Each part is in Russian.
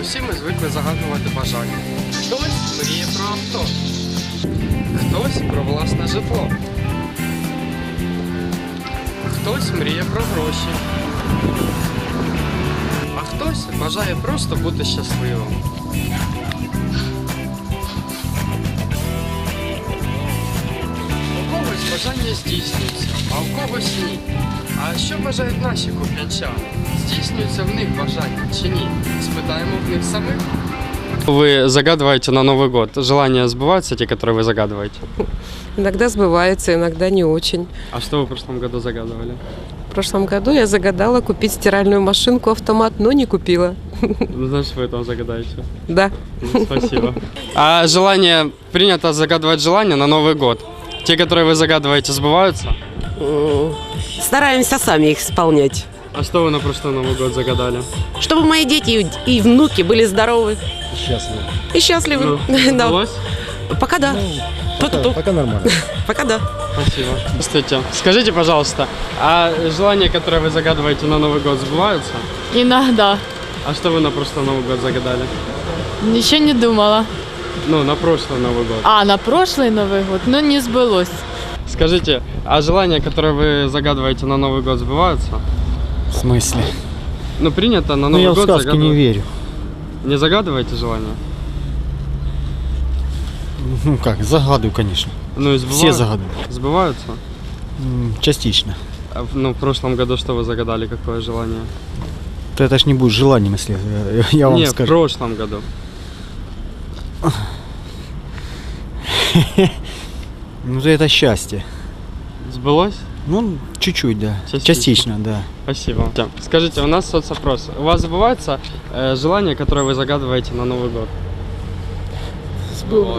Усі ми звикли загадувати бажання. Хтось мріє про авто, хтось про власне житло, хтось мріє про гроші, а хтось бажає просто бути щасливим. У когось бажання здійснюється, а у когось ні. А що бажають наші куп'янчани? Здійснюється в них бажання чи ні? Спитаємо в них самих. Вы загадываете на Новый год. Желания сбываются, те, которые вы загадываете? Иногда сбывается, иногда не очень. А что вы в прошлом году загадывали? В прошлом году я загадала купить стиральную машинку автомат, но не купила. Ну, Значит, вы этого загадаете. Да. Ну, Спасибо. А желание, принято загадывать желания на Новый год. Те, которые вы загадываете, сбываются? Стараемся сами их исполнять. А что вы на прошлый Новый год загадали? Чтобы мои дети и- и внуки были здоровы Счастливо. и счастливы. Ну, Да. сбылось? Пока да. Пока, Ту-ту-ту. пока нормально. Пока да. Спасибо. Здравствуйте. Скажите, пожалуйста, а желания, которые вы загадываете на Новый год, сбываются? Иногда. А что вы на прошлый Новый год загадали? Ничего не думала. Ну, на прошлый Новый год. А, на прошлый Новый год, но не сбылось. Скажите, а желания, которые вы загадываете на Новый год, сбываются? В смысле? Ну, принято на Ну, Новый я в год сказки не верю. Не загадываете желания? Ну как, загадываю, конечно. Ну, и Все сбываются. загадывают. Сбываются? М, Частично. А в- ну, в прошлом году что вы загадали, какое желание? То это ж не будет желанием, если я- я вам Не, в скажу. прошлом году. Ну то это счастье. Сбылось? Ну, чуть-чуть, да. Частично. Частично, да. Спасибо. Тем, Скажите, у нас соцопрос. У вас сбываются э, желания, которые вы загадываете на Новый год?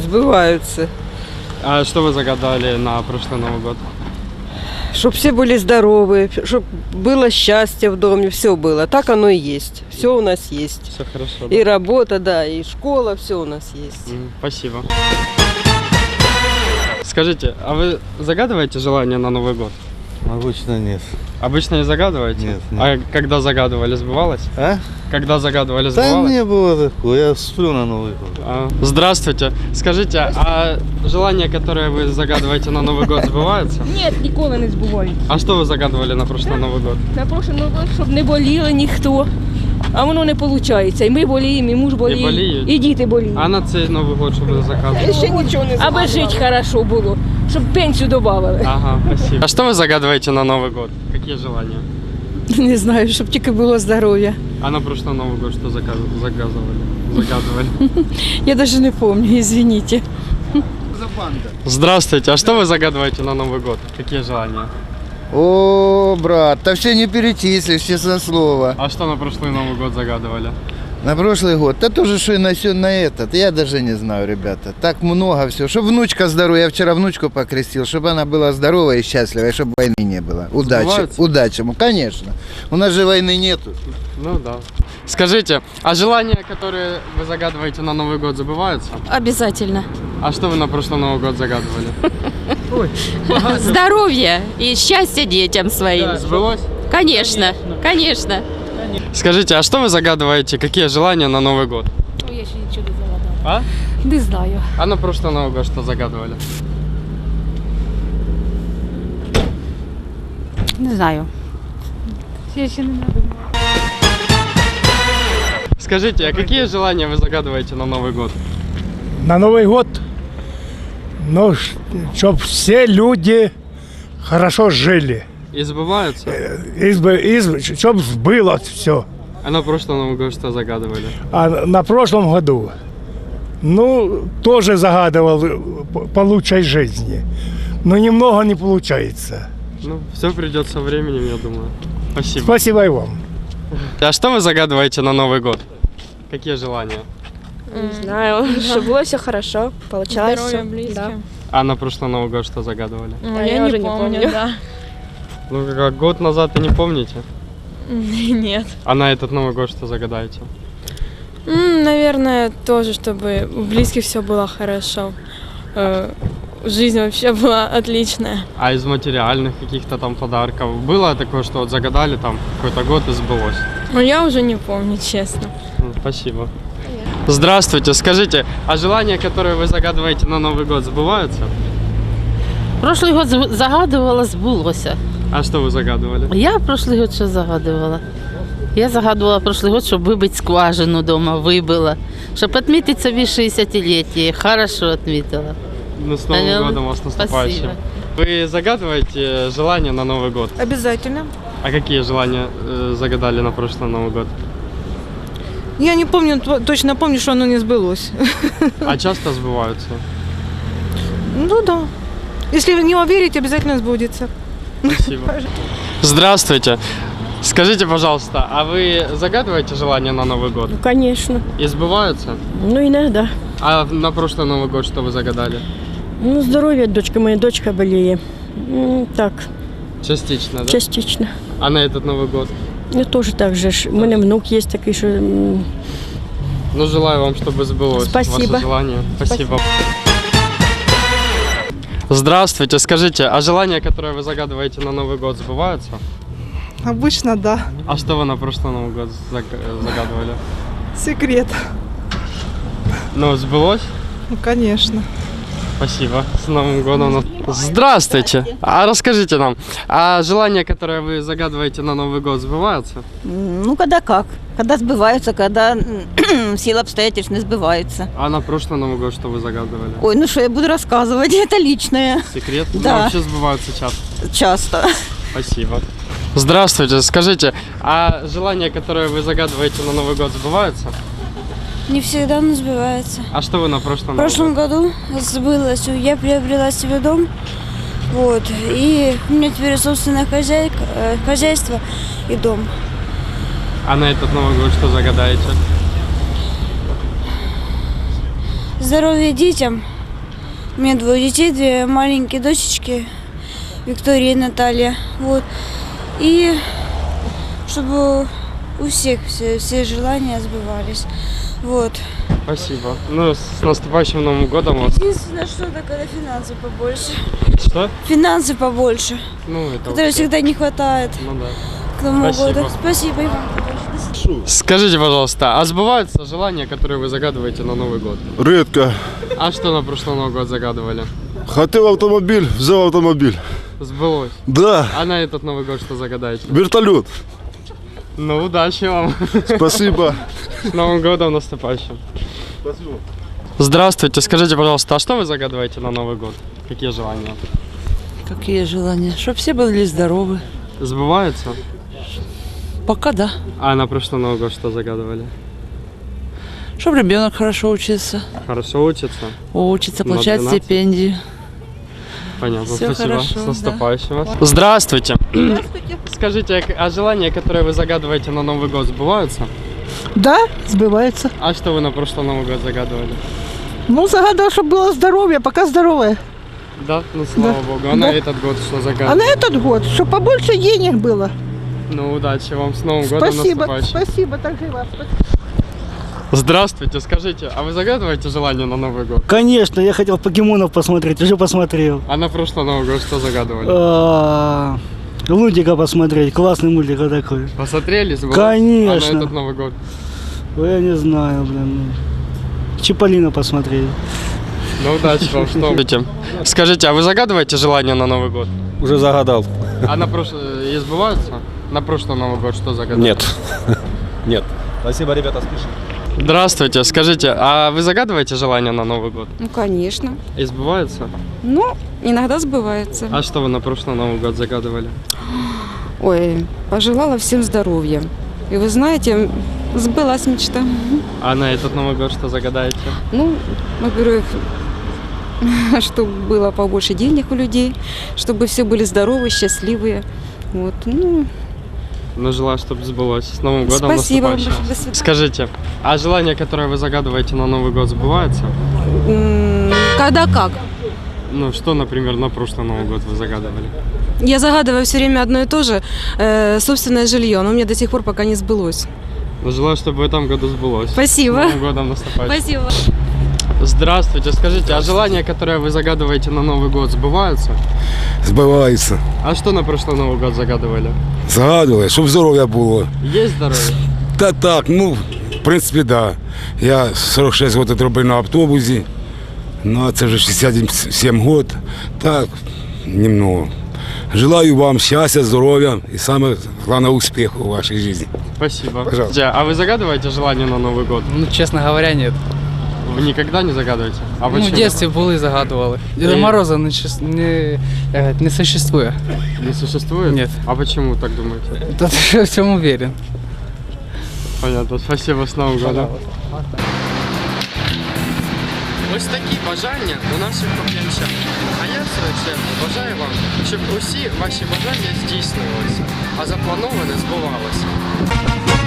Сбываются. А что вы загадали на прошлый Новый год? Чтоб все были здоровы, чтоб было счастье в доме, все было. Так оно и есть. Все у нас есть. Все хорошо. И да? работа, да, и школа, все у нас есть. Спасибо. Скажите, а вы загадываете желания на Новый год? Обычно нет. Обычно не загадываете? Нет, нет. А когда загадывали, сбывалось? А? Когда загадывали, Да сбывалось? не было такого, я сплю на Новый год. А, Здравствуйте. Скажите, а желания, которые вы загадываете на Новый год, сбываются? Ні, ніколи не збувають. А что вы загадывали на прошлый Новый год? На прошлому році, щоб не боліли ніхто. А воно не виходить. І ми боліємо, і муж боліє, боліють? і діти боліють. А на цей Новый год, что вы заказывали? Ще нічого не Аби жити хорошо було, щоб пенсію додавали. Ага, спасибо. А что вы загадываете на Новый год? Какие желания? Не знаю, щоб тільки було здоров'я. А на прошлый Новый год что заказ- заказывали? Загадывали. Я навіть не пам'ятаю, извините. Здравствуйте. А что вы загадываете на Новый год? Какие желания? О, брат, да все не перечислишь, честное слово. А что на прошлый Новый год загадывали? На прошлый год, да тоже что и на, сё- на этот, я даже не знаю, ребята. Так много всего. Чтобы внучка здоровая, я вчера внучку покрестил, чтобы она была здоровая и счастливая, чтобы войны не было. Удачи, Сбывается? удачи, ему, конечно. У нас же войны нету. Ну да. Скажите, а желания, которые вы загадываете на Новый год, забываются? Обязательно. А что вы на прошлый Новый год загадывали? Здоровья и счастья детям своим. Сбылось? Конечно, конечно. Скажите, а что вы загадываете? Какие желания на Новый год? Я ще нічого не загадала. А? Не знаю. А на прошлый Новый год что загадывали? Не знаю. Я ще не надумала. Скажите, а какие желания вы загадываете на Новый год? на Новый год, ну, чтобы все люди хорошо жили. И сбываются? Избы, избы, чтобы было все. А на прошлый Новый год что загадывали? А на прошлом году, ну, тоже загадывал э, по- лучшей жизни. Но немного не получается. Ну, все придет со временем, я думаю. Спасибо. Спасибо и вам. А что вы загадываете на Новый год? Какие желания? Не знаю, чтобы было все хорошо, получалось Здоровья всё. близким. Да. А на прошлый Новый год что загадывали? Ну, я, я не уже не помню, помню. да. Ну, как год назад и не помните? Нет. А на этот Новый год что загадаете? наверное, тоже, чтобы у близких все было хорошо. Э, Жизнь вообще была отличная. А из материальных каких-то там подарков было такое, что вот загадали там какой-то год и сбылось? Но я уже не помню, честно. М, Спасибо. Здравствуйте, скажите, а желания, которые вы загадываете на Новый год, сбываются? Прошлий год з- загадувала, збулося. А что вы загадывали? Я прошлий год що загадувала? Я загадувала прошлий год, щоб вибити скважину вдома, вибила. Щоб відмітити собі 60-ліття. Хорошо відмітила. Ну, с Новым Алло. годом вас наступающим. Спасибо. Вы загадываете желания на Новый год? Обязательно. А какие желания э, загадали на прошлый Новый год? Я не помню, точно помню, что оно не сбылось. А часто сбываются? Ну да. Если в него верить, обязательно сбудется. Спасибо. Здравствуйте. Скажите, пожалуйста, а вы загадываете желания на Новый год? Звісно. И сбываются? Ну, іноді. А на прошлый Новый год что вы загадали? Ну, здоров'я дочки, моя дочка боліє. М, Так, Частично, да? частично. А на этот Новый год? Я теж так же ж. У мене внук є такий, що м, Ну, желаю вам, чтобы сбылось Спасибо. ваше желание. Спасибо. Здравствуйте. Скажите, а желания, которые вы загадываете на Новый год, сбываются? Обычно да. А что вы на прошлый Новый год заг- загадывали? Секрет. Ну, сбылось? Ну, конечно. Спасибо. С Новым годом. Здравствуйте. А расскажите нам, а желания, которые вы загадываете на Новый год, сбываются? Ну, коли як? Коли збиваються, коли сила обстоятельств не збиваються. А на прошлый Новый год что вы загадывали? Ой, ну що я буду розказувати, це лічне. Секрет? Да. Ну, вообще сбываются часто. Часто. Спасибо. Здравствуйте. Скажите, а желания, которые вы загадываете на Новый год, сбываются? Не всегда он сбивается. А что вы на прошлом В прошлом году сбылось, я приобрела себе дом, вот, и у меня теперь собственное хозяйка, э, хозяйство и дом. А на этот Новый год что загадаете? Здоровья детям. У меня двое детей, две маленькие дочечки, Виктория и Наталья, вот. И чтобы у всех все, все желания сбывались. Вот. Спасибо. Ну, с наступающим Новым годом вас. Единственное, что это когда финансы побольше. Что? Финансы побольше, Ну, это которых вообще- всегда не хватает Ну да. к Новому Спасибо. году. Спасибо, Иван. Скажите, пожалуйста, а сбываются желания, которые вы загадываете на Новый год? Рідко. А что на прошлый Новый год загадывали? Хотів автомобіль, взяв автомобіль. Сбылось. Да, А на этот Новый год что загадаете? вертольот. Ну, удачи вам. Спасибо. С Новым годом наступающим. Здравствуйте, скажите, пожалуйста, а что вы загадываете на Новый год? Какие желания? Какие желания? Щоб всі були здорові. Сбываются? Пока да. А на прошлый Новый год что загадывали? Щоб ребенок хорошо учиться. Хорошо учится? Получать 12? стипендию. Понятно, Всё спасибо. хорошо, С да. наступающим вас. Здравствуйте. Здравствуйте. Скажите, а а желания, которые вы загадываете на Новый год, сбываются? Да, сбывается. А что вы на прошлый Новый год загадывали? Ну, загадал, чтобы было здоровье, пока здоровое. Да, ну слава богу. А на этот год что загадывали? этот год, чтобы побольше денег было. Ну, удачи вам с Новым годом наступающим. спасибо, так же и вас. Здравствуйте, скажите, а вы загадываете желание на Новый год? Конечно, я хотел покемонов посмотреть, уже посмотрел. А на прошлый Новый год что загадывали? Лунтика посмотреть, классный мультик а такой. Посмотрели? Конечно. А на этот Новый год? Ой, я не знаю, блин. Чиполлино посмотреть. Ну, удачи вам, что будете. Скажите, а вы загадываете желание на Новый год? Уже загадав. А на прошлый, и сбываются? На прошлый Новый год что загадали? Нет. Нет. Спасибо, ребята, спешим. Здравствуйте, скажите, а вы загадываете желание на Новый год? Ну, конечно. И сбываются? Ну, иногда сбывается. А что вы на прошлый Новый год загадывали? Ой, пожелала всем здоровья. И вы знаете, сбылась мечта. А на этот Новый год что загадаете? Ну, во-первых, чтобы было побольше денег у людей, чтобы все были здоровы, счастливые. Вот, ну, Ну, желаю, чтобы сбылось. С Новым годом спасибо вам большое. До свидания. Скажите, а желание, которое вы загадываете на Новый год, сбывается? Когда как? Ну, что, например, на прошлый Новый год вы загадывали? Я загадываю все время одно и то же. э, собственное жилье, но у меня до сих пор пока не сбылось. Ну, желаю, чтобы в этом году сбылось. Спасибо. С Новым годом наступающим. Спасибо. Здравствуйте, скажите, а желания, которые вы загадываете на Новый год, сбываются? Збивається. А что на прошлый Новый год загадывали? Загадували, щоб здоров'я було. Есть здоровье? Та так, ну, В принципі, так. Да. Я 46 років робив на автобусі. Ну, а це вже 67 років. Так, немного. Желаю вам щастя, здоров'я і саме головне успіху у вашій житті. Спасибо. Пожалуйста. Дя, А вы загадываете желание на Новый год? Ну, чесно говоря, нет. Вы никогда не загадываете? А ну, почему? в детстве були загадували. Деда И- Мороза не, чес- не, е, не существує. Не существует? Нет. А почему так думаете? Та я в цьому уверен. Понятно, спасибо, с Новым годом. Ось такі бажання у наших коп'янчан. А я, в свою чергу, бажаю вам, щоб усі ваші бажання здійснювалися, а заплановане збувалося.